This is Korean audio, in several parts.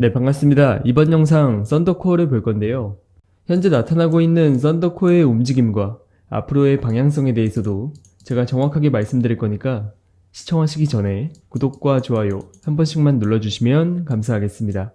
네, 반갑습니다. 이번 영상 썬더코어를 볼 건데요. 현재 나타나고 있는 썬더코어의 움직임과 앞으로의 방향성에 대해서도 제가 정확하게 말씀드릴 거니까 시청하시기 전에 구독과 좋아요 한 번씩만 눌러주시면 감사하겠습니다.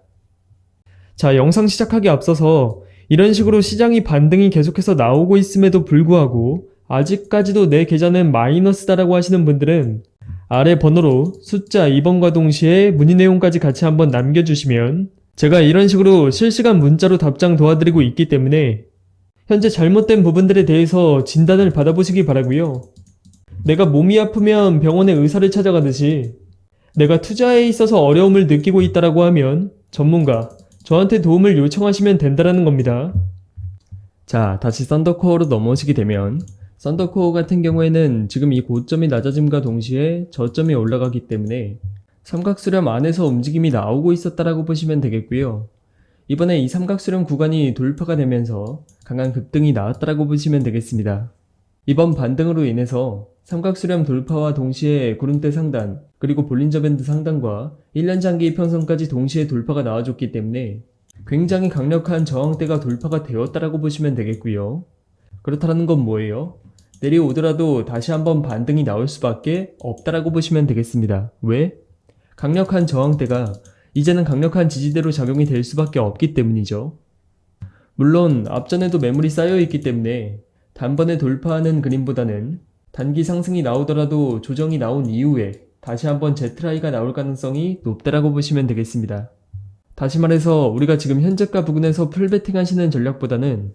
자, 영상 시작하기 앞서서 이런 식으로 시장이 반등이 계속해서 나오고 있음에도 불구하고 아직까지도 내 계좌는 마이너스다라고 하시는 분들은 아래 번호로 숫자 2번과 동시에 문의 내용까지 같이 한번 남겨주시면 제가 이런 식으로 실시간 문자로 답장 도와드리고 있기 때문에 현재 잘못된 부분들에 대해서 진단을 받아보시기 바라고요. 내가 몸이 아프면 병원에 의사를 찾아가듯이 내가 투자에 있어서 어려움을 느끼고 있다라고 하면 전문가, 저한테 도움을 요청하시면 된다라는 겁니다. 자, 다시 썬더코어로 넘어오시게 되면 썬더코어 같은 경우에는 지금 이 고점이 낮아짐과 동시에 저점이 올라가기 때문에 삼각수렴 안에서 움직임이 나오고 있었다라고 보시면 되겠고요. 이번에 이 삼각수렴 구간이 돌파가 되면서 강한 급등이 나왔다라고 보시면 되겠습니다. 이번 반등으로 인해서 삼각수렴 돌파와 동시에 구름대 상단, 그리고 볼린저 밴드 상단과 1년 장기 이평선까지 동시에 돌파가 나와줬기 때문에 굉장히 강력한 저항대가 돌파가 되었다라고 보시면 되겠고요. 그렇다는 건 뭐예요? 내려오더라도 다시 한번 반등이 나올 수밖에 없다라고 보시면 되겠습니다. 왜? 강력한 저항대가 이제는 강력한 지지대로 작용이 될 수밖에 없기 때문이죠. 물론 앞전에도 매물이 쌓여 있기 때문에 단번에 돌파하는 그림보다는 단기 상승이 나오더라도 조정이 나온 이후에 다시 한번 제트라이가 나올 가능성이 높다라고 보시면 되겠습니다. 다시 말해서 우리가 지금 현재가 부근에서 풀베팅 하시는 전략보다는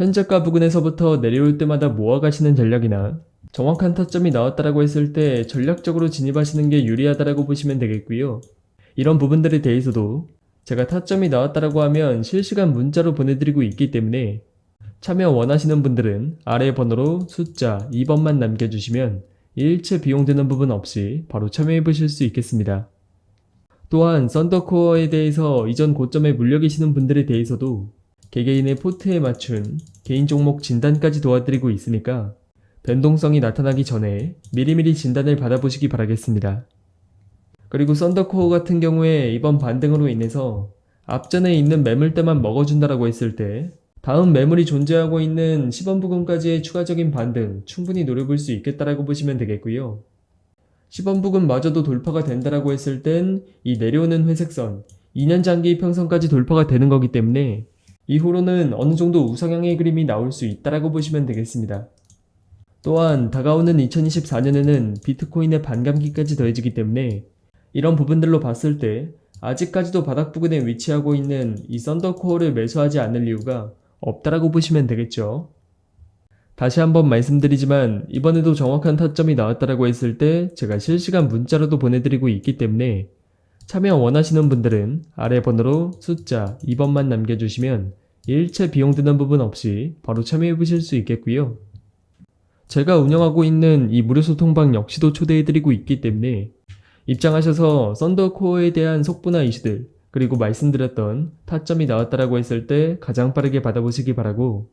현재가 부근에서부터 내려올 때마다 모아가시는 전략이나 정확한 타점이 나왔다라고 했을 때 전략적으로 진입하시는 게 유리하다라고 보시면 되겠고요. 이런 부분들에 대해서도 제가 타점이 나왔다라고 하면 실시간 문자로 보내드리고 있기 때문에 참여 원하시는 분들은 아래 번호로 숫자 2번만 남겨주시면 일체 비용 드는 부분 없이 바로 참여해 보실 수 있겠습니다. 또한 썬더코어에 대해서 이전 고점에 물려 계시는 분들에 대해서도 개개인의 포트에 맞춘 개인 종목 진단까지 도와드리고 있으니까 변동성이 나타나기 전에 미리미리 진단을 받아보시기 바라겠습니다. 그리고 썬더코어 같은 경우에 이번 반등으로 인해서 앞전에 있는 매물대만 먹어준다라고 했을 때 다음 매물이 존재하고 있는 10원 부근까지의 추가적인 반등 충분히 노려볼 수 있겠다라고 보시면 되겠고요. 10원 부근마저도 돌파가 된다라고 했을 땐 이 내려오는 회색선 2년 장기 평선까지 돌파가 되는 거기 때문에 이후로는 어느 정도 우상향의 그림이 나올 수 있다라고 보시면 되겠습니다. 또한 다가오는 2024년에는 비트코인의 반감기까지 더해지기 때문에 이런 부분들로 봤을 때 아직까지도 바닥 부근에 위치하고 있는 이 썬더코어를 매수하지 않을 이유가 없다라고 보시면 되겠죠. 다시 한번 말씀드리지만 이번에도 정확한 타점이 나왔다라고 했을 때 제가 실시간 문자로도 보내드리고 있기 때문에 참여 원하시는 분들은 아래 번호로 숫자 2번만 남겨주시면 일체 비용 드는 부분 없이 바로 참여해 보실 수 있겠고요. 제가 운영하고 있는 이 무료 소통방 역시도 초대해드리고 있기 때문에 입장하셔서 썬더코어에 대한 속보나 이슈들 그리고 말씀드렸던 타점이 나왔다라고 했을 때 가장 빠르게 받아보시기 바라고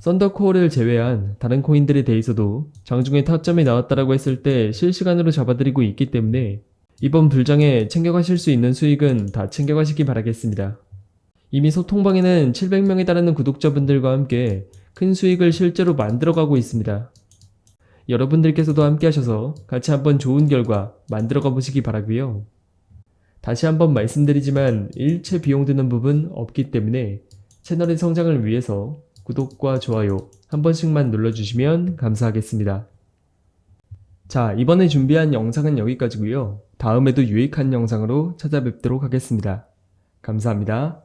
썬더코어를 제외한 다른 코인들에 대해서도 장중에 타점이 나왔다라고 했을 때 실시간으로 잡아드리고 있기 때문에 이번 불장에 챙겨가실 수 있는 수익은 다 챙겨가시기 바라겠습니다. 이미 소통방에는 700명에 달하는 구독자분들과 함께 큰 수익을 실제로 만들어가고 있습니다. 여러분들께서도 함께 하셔서 같이 한번 좋은 결과 만들어가 보시기 바라고요. 다시 한번 말씀드리지만 일체 비용 드는 부분 없기 때문에 채널의 성장을 위해서 구독과 좋아요 한 번씩만 눌러주시면 감사하겠습니다. 자, 이번에 준비한 영상은 여기까지고요. 다음에도 유익한 영상으로 찾아뵙도록 하겠습니다. 감사합니다.